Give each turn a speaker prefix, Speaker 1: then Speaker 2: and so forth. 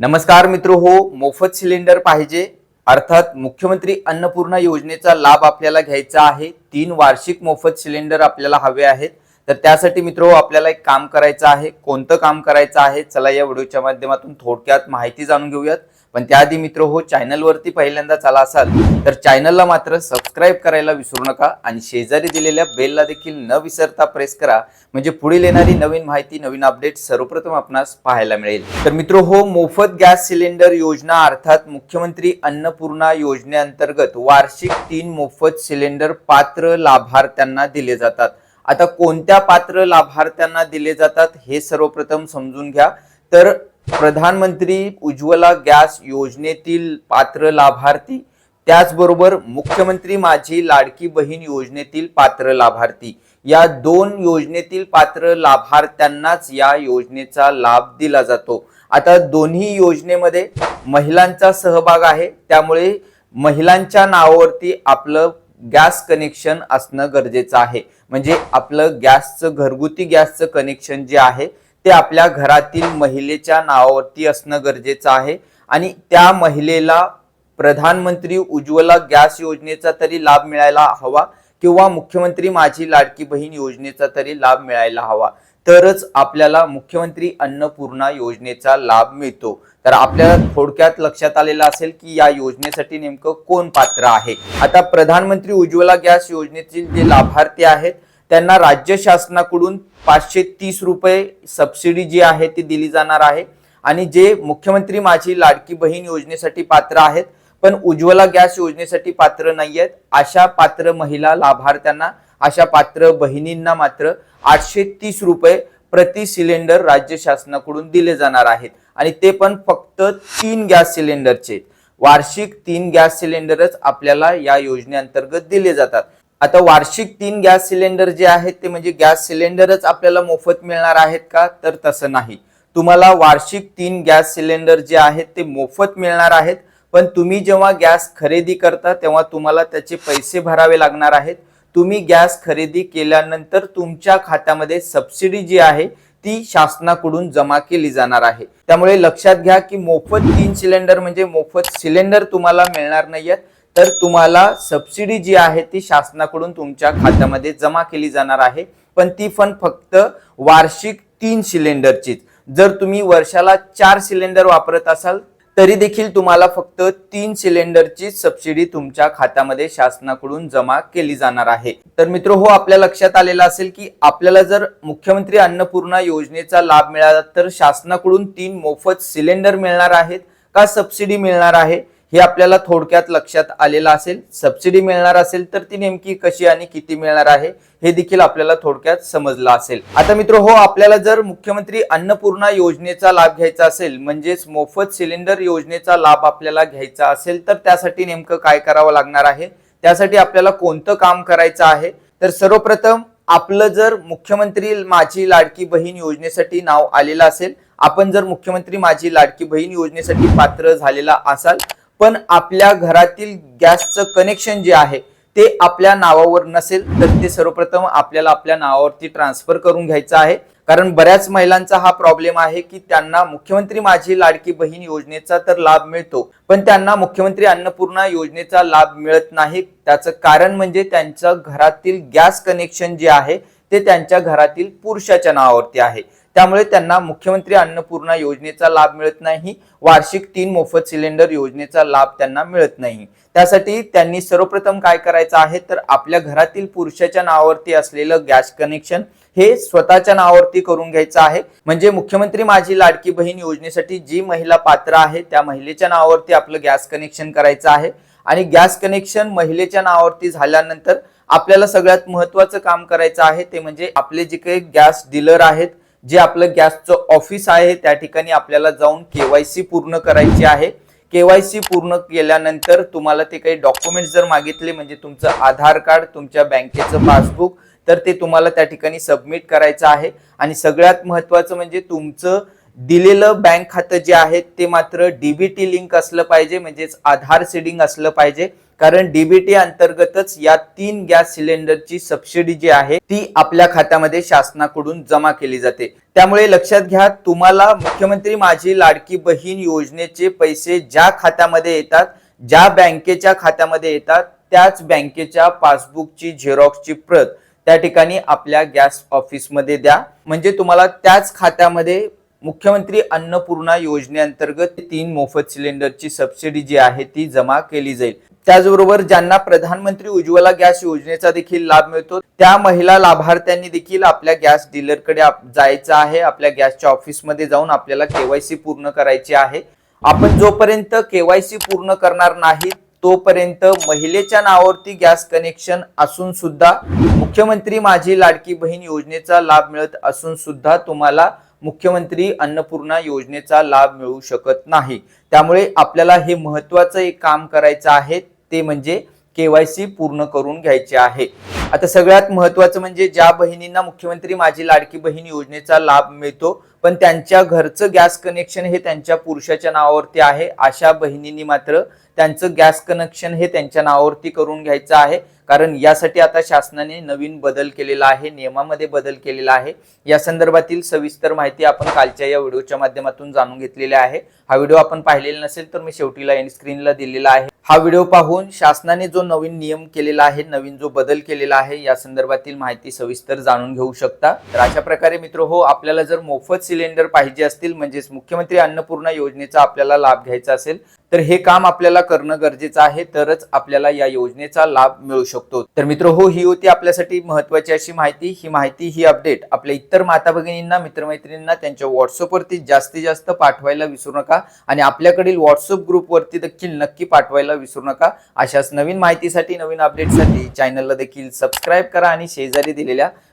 Speaker 1: नमस्कार मित्र हो मोफत सिलेंडर पाहिजे. अर्थात मुख्यमंत्री अन्नपूर्णा योजनेचा लाभ आपल्याला घ्यायचा आहे. तीन वार्षिक मोफत सिलेंडर आपल्याला हवे आहेत. तर त्यासाठी मित्र हो आपल्याला एक काम करायचं आहे. कोणतं काम करायचं आहे? चला या व्हिडिओच्या माध्यमातून थोडक्यात माहिती जाणून घेऊयात. पण त्याआधी मित्र हो चॅनलवरती पहिल्यांदा चाला असाल तर चॅनलला मात्र सबस्क्राईब करायला विसरू नका आणि शेजारी दिलेल्या बेलला देखील न विसरता प्रेस करा. म्हणजे पुढील येणारी नवीन माहिती नवीन अपडेट सर्वप्रथम आपणास पाहायला मिळेल. तर मित्र हो मोफत गॅस सिलेंडर योजना अर्थात मुख्यमंत्री अन्नपूर्णा योजनेअंतर्गत वार्षिक तीन मोफत सिलेंडर पात्र लाभार्थ्यांना दिले जातात. आता कोणत्या पात्र लाभार्थ्यांना दिले जातात हे सर्वप्रथम समजून घ्या. तर प्रधानमंत्री उज्ज्वला गॅस योजनेतील पात्र लाभार्थी त्याचबरोबर मुख्यमंत्री माझी लाडकी बहीण योजनेतील पात्र लाभार्थी. या दोन योजनेतील पात्र लाभार्थ्यांनाच या योजनेचा लाभ दिला जातो. आता दोन्ही योजनेमध्ये महिलांचा सहभाग आहे. त्यामुळे महिलांच्या नावावरती आपलं गॅस कनेक्शन असणं गरजेचं आहे. म्हणजे आपलं गॅसचं घरगुती गॅसचं कनेक्शन जे आहे ते आपल्या घरातील महिलेच्या नावावरती असणं गरजेचं आहे. आणि त्या महिलेला प्रधानमंत्री उज्ज्वला गॅस योजनेचा तरी लाभ मिळायला हवा किंवा मुख्यमंत्री माझी लाडकी बहीण योजनेचा तरी लाभ मिळायला हवा. तरच आपल्याला मुख्यमंत्री अन्नपूर्णा योजनेचा लाभ मिळतो. तर आपल्याला थोडक्यात लक्षात आलेलं असेल की या योजनेसाठी नेमकं कोण पात्र आहे? आता प्रधानमंत्री उज्ज्वला गॅस योजनेतील जे लाभार्थी आहेत त्यांना राज्य शासनाकडून पाचशे तीस रुपये सबसिडी जी आहे ती दिली जाणार आहे. आणि जे मुख्यमंत्री माझी लाडकी बहीण योजनेसाठी पात्र आहेत पण उज्ज्वला गॅस योजनेसाठी पात्र नाही आहेत अशा पात्र महिला लाभार्थ्यांना अशा पात्र बहिणींना मात्र आठशे तीस रुपये प्रति सिलेंडर राज्य शासनाकडून दिले जाणार आहेत. आणि ते पण फक्त तीन गॅस सिलेंडरचे वार्षिक तीन गॅस सिलेंडरच आपल्याला या योजनेअंतर्गत दिले जातात. आता वार्षिक तीन गॅस सिलेंडर जे आहेत ते म्हणजे गॅस सिलेंडरच आपल्याला मोफत मिळणार आहेत का? तर तसं नाही. तुम्हाला वार्षिक तीन गॅस सिलेंडर जे आहेत ते मोफत मिळणार आहेत पण तुम्ही जेव्हा गॅस खरेदी करता तेव्हा तुम्हाला त्याचे पैसे भरावे लागणार आहेत. तुम्ही गॅस खरेदी केल्यानंतर तुमच्या खात्यामध्ये सबसिडी जी आहे ती शासनाकडून जमा केली जाणार आहे. त्यामुळे लक्षात घ्या की मोफत तीन सिलेंडर म्हणजे मोफत सिलेंडर तुम्हाला मिळणार नाहीयेत. तर तुम्हाला सबसिडी जी आहे ती शासनाकडून तुमच्या खात्यामध्ये जमा केली जाणार आहे. पण ती पण फक्त वार्षिक तीन सिलेंडरचीच जर तुम्ही वर्षाला चार सिलेंडर वापरत असाल तरी देखील तुम्हाला फक्त तीन सिलेंडरची सबसिडी तुमच्या खात्यामध्ये शासनाकडून जमा केली जाणार आहे. तर मित्र हो आपल्या लक्षात आलेला असेल की आपल्याला जर मुख्यमंत्री अन्नपूर्णा योजनेचा लाभ मिळाला तर शासनाकडून तीन मोफत सिलेंडर मिळणार आहेत का सबसिडी मिळणार आहे? हे आपल्याला थोडक्यात लक्षात आलेलं असेल. सबसिडी मिळणार असेल तर ती नेमकी कशी आणि किती मिळणार आहे हे देखील आपल्याला थोडक्यात समजलं असेल. आता मित्र हो आपल्याला जर मुख्यमंत्री अन्नपूर्णा योजनेचा लाभ घ्यायचा असेल म्हणजेच मोफत सिलेंडर योजनेचा लाभ आपल्याला घ्यायचा असेल तर त्यासाठी नेमकं काय करावं लागणार आहे? त्यासाठी आपल्याला कोणतं काम करायचं आहे? तर सर्वप्रथम आपलं जर मुख्यमंत्री माझी लाडकी बहीण योजनेसाठी नाव आलेलं असेल आपण जर मुख्यमंत्री माझी लाडकी बहीण योजनेसाठी पात्र झालेला असाल पण आपल्या घरातील गॅसचं कनेक्शन जे आहे ते आपल्या नावावर नसेल तर ते सर्वप्रथम आपल्याला आपल्या नावावरती ट्रान्सफर करून घ्यायचं आहे. कारण बऱ्याच महिलांचा हा प्रॉब्लेम आहे की त्यांना मुख्यमंत्री माझी लाडकी बहीण योजनेचा तर लाभ मिळतो पण त्यांना मुख्यमंत्री अन्नपूर्णा योजनेचा लाभ मिळत नाही. त्याचं कारण म्हणजे त्यांचं घरातील गॅस कनेक्शन जे आहे ते त्यांच्या घरातील पुरुषाच्या नावावरती आहे. त्यामुळे त्यांना मुख्यमंत्री अन्नपूर्णा योजनेचा लाभ मिळत नाही वार्षिक तीन मोफत सिलेंडर योजनेचा लाभ त्यांना मिळत नाही. त्यासाठी त्यांनी सर्वप्रथम काय करायचं आहे तर आपल्या घरातील पुरुषाच्या नावावरती असलेलं गॅस कनेक्शन हे स्वतःच्या नावावरती करून घ्यायचं आहे. म्हणजे मुख्यमंत्री माझी लाडकी बहीण योजनेसाठी जी महिला पात्र आहे त्या महिलेच्या नावावरती आपलं गॅस कनेक्शन करायचं आहे. आणि गॅस कनेक्शन महिलेच्या नावावरती झाल्यानंतर आपल्याला सगळ्यात महत्वाचं काम करायचं आहे ते म्हणजे आपले जे काही गॅस डीलर आहेत जे आपलं गॅसचं ऑफिस आहे त्या ठिकाणी आपल्याला जाऊन केवायसी पूर्ण करायची आहे. केवायसी पूर्ण केल्यानंतर तुम्हाला ते काही डॉक्युमेंट्स जर मागितले म्हणजे तुमचं आधार कार्ड तुमच्या बँकेचं पासबुक तर ते तुम्हाला त्या ठिकाणी सबमिट करायचं आहे. आणि सगळ्यात महत्वाचं म्हणजे तुमचं दिलेलं बँक खातं जे आहे ते मात्र डीबीटी लिंक असलं पाहिजे म्हणजेच आधार सीडिंग असलं पाहिजे. कारण डीबीटी अंतर्गतच या तीन गॅस सिलेंडरची सबसिडी जी आहे ती आपल्या खात्यामध्ये शासनाकडून जमा केली जाते. त्यामुळे लक्षात घ्या तुम्हाला मुख्यमंत्री माझी लाडकी बहीण योजनेचे पैसे ज्या खात्यामध्ये येतात ज्या बँकेच्या खात्यामध्ये येतात त्याच बँकेच्या पासबुकची झेरॉक्सची प्रत त्या ठिकाणी आपल्या गॅस ऑफिसमध्ये द्या. म्हणजे तुम्हाला त्याच खात्यामध्ये मुख्यमंत्री अन्नपूर्णा योजनेअंतर्गत तीन मोफत सिलेंडरची सबसिडी जी आहे ती जमा केली जाईल. त्याचबरोबर ज्यांना प्रधानमंत्री उज्ज्वला गॅस योजनेचा देखील लाभ मिळतो त्या महिला लाभार्थ्यांनी देखील आपल्या गॅस डीलरकडे जायचं आहे. आपल्या गॅसच्या ऑफिसमध्ये जाऊन आपल्याला केवायसी पूर्ण करायची आहे. आपण जोपर्यंत केवायसी पूर्ण करणार नाही तोपर्यंत महिलेच्या नावावरती गॅस कनेक्शन असून सुद्धा मुख्यमंत्री माझी लाडकी बहीण योजनेचा लाभ मिळत असून सुद्धा तुम्हाला मुख्यमंत्री अन्नपूर्णा योजनेचा लाभ मिळू शकत नाही. त्यामुळे आपल्याला हे महत्वाचं एक काम करायचं आहे. ते म्हणजे केवायसी पूर्ण करून घ्यायचे आहे. आता सगळ्यात महत्वाचं म्हणजे ज्या बहिणींना मुख्यमंत्री माझी लाडकी बहीण योजनेचा लाभ मिळतो पण त्यांच्या घरचं गॅस कनेक्शन हे त्यांच्या पुरुषाच्या नावावरती आहे. अशा बहिणींनी मात्र त्यांचं गॅस कनेक्शन हे त्यांच्या नावावरती करून घ्यायचं आहे. कारण यासाठी आता शासनाने नवीन बदल केलेला आहे नियमामध्ये बदल केलेला आहे. या संदर्भातील सविस्तर माहिती आपण कालच्या या व्हिडिओच्या माध्यमातून जाणून घेतलेली आहे. हा व्हिडिओ आपण पाहिलेला नसेल तर मी शेवटीला एंड स्क्रीनला दिलेला आहे. हा व्हिडिओ पाहून शासनाने जो नवीन नियम केलेला आहे नवीन जो बदल केलेला आहे या संदर्भातील माहिती सविस्तर जाणून घेऊ शकता. तर अशा प्रकारे मित्र हो आपल्याला जर मोफत सिलेंडर पाहिजे असतील म्हणजेच मुख्यमंत्री अन्नपूर्णा योजनेचा आपल्याला लाभ घ्यायचा असेल तर हे काम आपल्याला करणं गरजेचं आहे तरच आपल्याला या योजनेचा लाभ मिळू शकतो. तर मित्र हो ही होती आपल्यासाठी महत्वाची अशी माहिती. ही माहिती ही अपडेट आपल्या इतर माता भगिनींना मित्रमैत्रिणींना त्यांच्या व्हॉट्सअपवरती जास्तीत जास्त पाठवायला विसरू नका आणि आपल्याकडील व्हॉट्सअप ग्रुपवरती देखील नक्की पाठवायला विसरू नका. अशाच नवीन माहितीसाठी नवीन अपडेटसाठी चॅनलला देखील सबस्क्राईब करा आणि शेजारी दिलेल्या